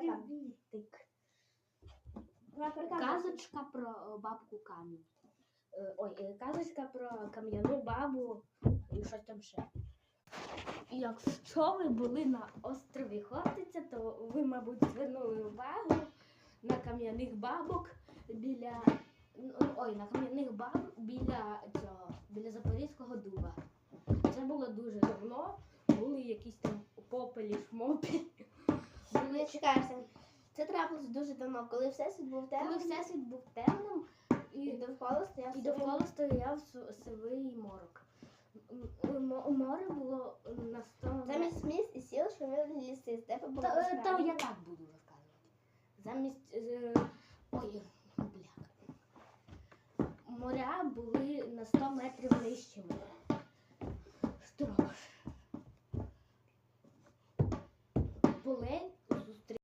Привітик. Казочка про е, бабку камінь. Е, Ой, е, казочка про кам'яну бабу і щось там ще. Якщо ви були на острові Хортиця, то ви, мабуть, звернули увагу на кам'яних бабок біля. ну, Ой, на кам'яних баб біля цього, біля Запорізького дуба. Це було дуже давно. Були якісь там попелі, шмопі. Не чекайся. Це трапилось дуже давно, коли всесвіт був темним. Коли всесвіт був темним, і довкола стояв і довкола стояв сивий морок. Море було на 100 Замість міст і сіл шуміли ліси, степи були Та, е, та я так буду розказувати. Замість. е, Ой, бляха. Моря були на 100 метрів нижчими. Що? Були